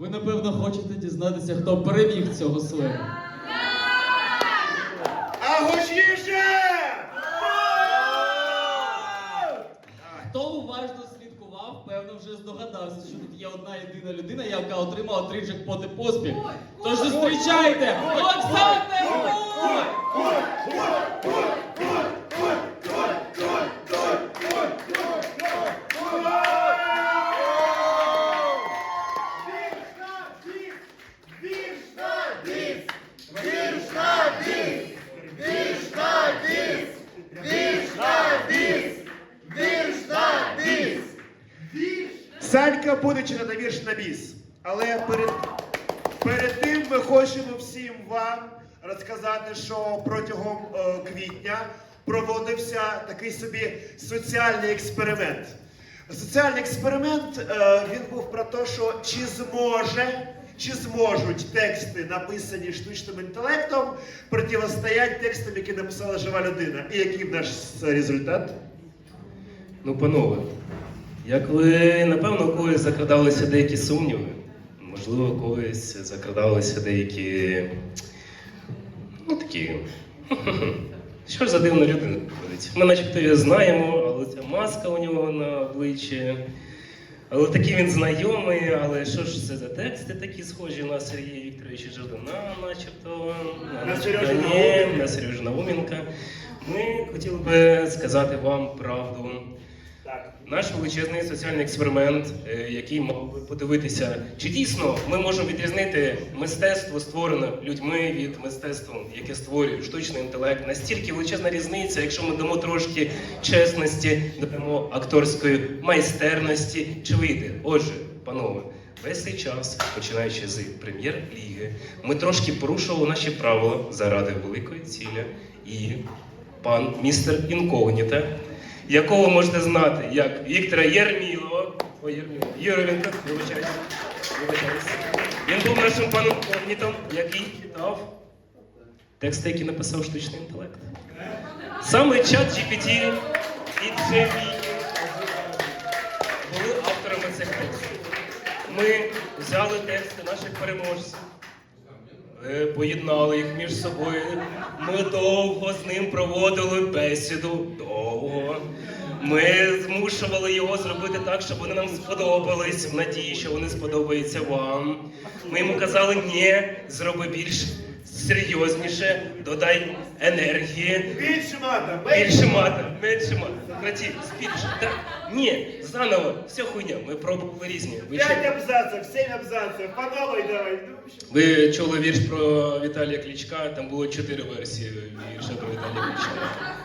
Ви напевно хочете дізнатися, хто переміг цього слему. А гучніше! Хто уважно слідкував, певно вже здогадався, що тут є одна єдина людина, яка отримала три джекпоти поспіль. Тож зустрічайте! Олександр Гуй! Буде читати вірш на біс. Але перед, перед тим ми хочемо всім вам розказати, що протягом е, квітня проводився такий собі соціальний експеримент. Соціальний експеримент е, він був про те, що чи зможе, чи зможуть тексти, написані штучним інтелектом, противостояти текстам, які написала жива людина. І який наш результат? Ну, панове, як ви, напевно, когось закрадалися деякі сумніви, можливо, когось закрадалися деякі. Ну, такі. Що ж за дивна людина ходить? Ми начебто її знаємо, але ця маска у нього на обличчі. Але такий він знайомий, але що ж це за тексти такі схожі на Сергія Вікторовича Жадана, начебто, На ні, на Сережу Науменка. Ми хотіли би сказати вам правду. Так. Наш величезний соціальний експеримент, е, який мав би подивитися, чи дійсно ми можемо відрізнити мистецтво, створене людьми від мистецтва, яке створює штучний інтелект. Настільки величезна різниця, якщо ми дамо трошки чесності, додамо акторської майстерності, чи вийде? Отже, панове, весь цей час, починаючи з прем'єр-ліги, ми трошки порушували наші правила заради великої цілі і пан містер Інкогніта якого можете знати як Віктора Єрмілова. Ой, Єрмілова. Єровенка, вибачаюсь. Вибачаюсь. Він був нашим паном Когнітом, який читав тексти, які написав штучний інтелект. Саме чат GPT і Gemini були авторами цих текстів. Ми взяли тексти наших переможців. Е, Поєднали їх між собою. Ми довго з ним проводили бесіду. Довго. Ми змушували його зробити так, щоб вони нам сподобались, в надії, що вони сподобаються вам. Ми йому казали, ні, зроби більш серйозніше, додай енергії. Більше мата, Більше мата, менше мата. Краті, більше. Ні, заново, все хуйня. Ми пробували різні. Ви, чу- П'ять абзаців, сім абзаців. По новій давай. Ну, в общем. ви чули вірш про Віталія Клічка, там було чотири версії вірша про Віталія Клічка.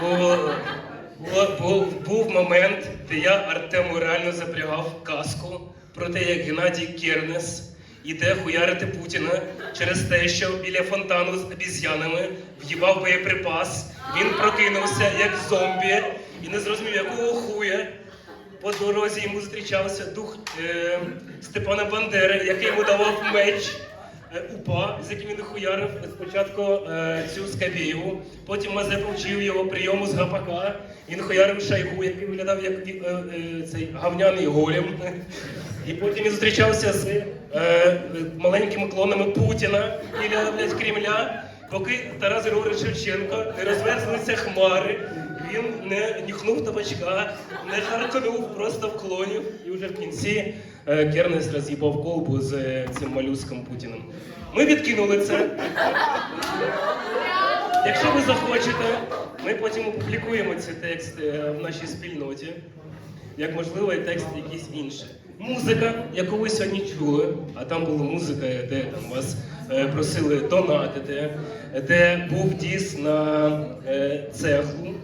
Було, було- був, був момент, де я Артему реально запрягав казку про те, як Геннадій Кернес іде хуярити Путіна через те, що біля фонтану з обіз'янами в'їбав боєприпас. Він прокинувся як зомбі і не зрозумів, якого хуя. По дорозі йому зустрічався дух е, Степана Бандери, який йому давав меч е, упа, з яким він хуярив спочатку е, цю Скабєєву, потім Мазепа вчив його прийому з гапака, він хуярив шайгу, який виглядав як е, е, цей гавняний голем. І потім він зустрічався з е, е, маленькими клонами Путіна біля блядь, Кремля, поки Тарас Григорович Шевченко не розверзлися хмари, він не нюхнув табачка, не харкнув, просто вклонів. І вже в кінці е, Кернес роз'їбав колбу з е, цим малюском Путіним. Ми відкинули це. Якщо ви захочете, ми потім опублікуємо цей текст е, в нашій спільноті, як можливо, і текст якийсь інший. Музика, яку ви сьогодні чули, а там була музика, де там вас е, просили донатити, де був діс на е, цеху,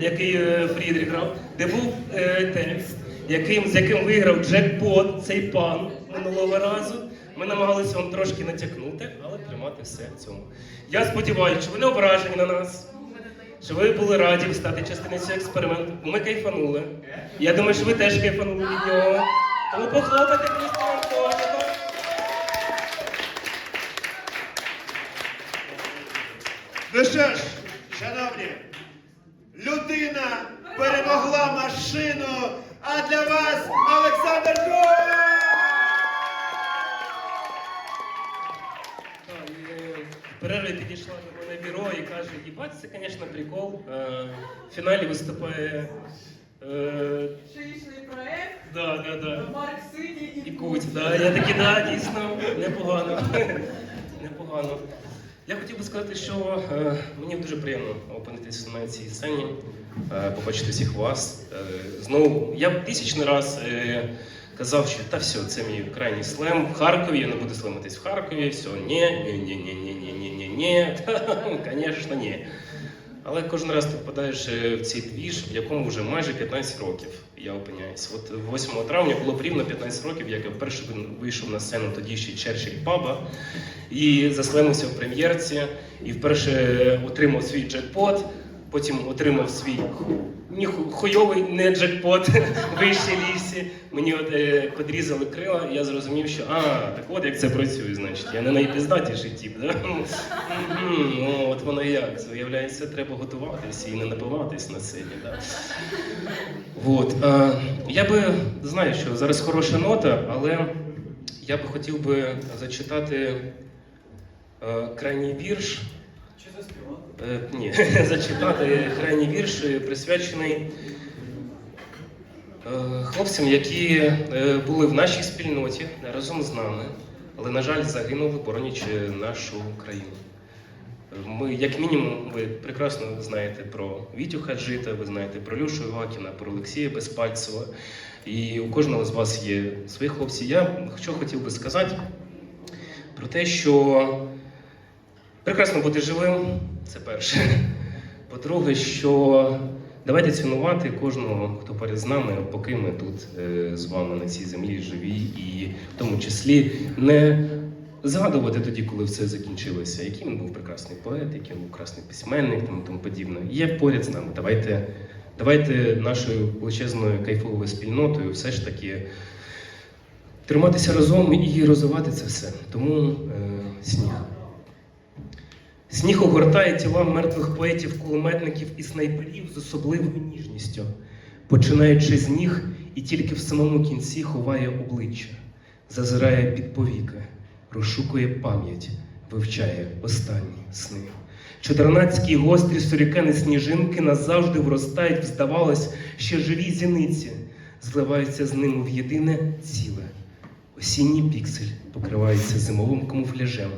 який е, Фрідріх грав, де був е, текст, яким, з яким виграв джекпот цей пан минулого разу. Ми намагалися вам трошки натякнути, але тримати все в цьому. Я сподіваюся, що ви не ображені на нас, що ви були раді стати частиною цього експерименту, ми кайфанули. Я думаю, що ви теж кайфанули від нього. Тому ви похлопайте місцевим коником. Ну що ж, шановні, людина перемогла машину, а для вас Олександр Коваль! Е, Перерві підійшла до мене бюро і каже, їбать, це, звісно, прикол. Е, в фіналі виступає. Е, проект, да, да, да. Марк Сині І Куть, да. Я такий, да, дійсно, непогано. непогано. Я хотів би сказати, що е, мені дуже приємно опинитися на цій сцені, е, побачити всіх вас. Е, знову, я тисячний раз е, казав, що та все, це мій крайній слем в Харкові, я не буду слематись в Харкові, все, ні, ні, ні, ні, ні, ні, ні, ні, ні, звісно, ні. Але кожен раз ти впадаєш е, в цей двіж, в якому вже майже 15 років я опиняюсь. От 8 травня було б рівно 15 років, як я вперше вийшов на сцену тоді ще Черчилль Паба і заслемився в прем'єрці, і вперше отримав свій джекпот, потім отримав свій хуйовий не джекпот в вищій лісі. Мені от, е, підрізали крила, і я зрозумів, що а, так от як це працює, значить. Я не найпізнатіший тип, да? Ну, от воно як. Виявляється, треба готуватись і не напиватись на сцені. Да? От, е, я би знаю, що зараз хороша нота, але я би хотів би зачитати е, крайній вірш. Чи заспівати? Е, ні, зачитати крайній вірш, присвячений е, хлопцям, які е, були в нашій спільноті разом з нами, але, на жаль, загинули, боронячи нашу країну. Ми, як мінімум, ви прекрасно знаєте про Вітю Хаджита, ви знаєте про Люшу Івакіна, про Олексія Безпальцева. І у кожного з вас є свої хлопці. Я що хотів би сказати про те, що Прекрасно бути живим, це перше. По-друге, що давайте цінувати кожного, хто поряд з нами, поки ми тут е, з вами на цій землі живі, і в тому числі не згадувати тоді, коли все закінчилося, який він був прекрасний поет, який він був прекрасний письменник тому, тому подібне. Є поряд з нами. Давайте, давайте нашою величезною кайфовою спільнотою все ж таки триматися разом і розвивати це все. Тому е, сніг. Сніг огортає тіла мертвих поетів, кулеметників і снайперів з особливою ніжністю, починаючи з ніг і тільки в самому кінці ховає обличчя, зазирає під повіки, розшукує пам'ять, вивчає останні сни. Чотирнацькі гострі сурікени сніжинки назавжди вростають, здавалось, ще живі зіниці, зливаються з ними в єдине ціле. Осінній піксель покривається зимовим камуфляжем.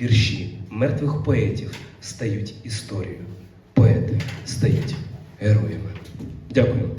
Вірші мертвих поетів стають історією. Поети стають героями. Дякую.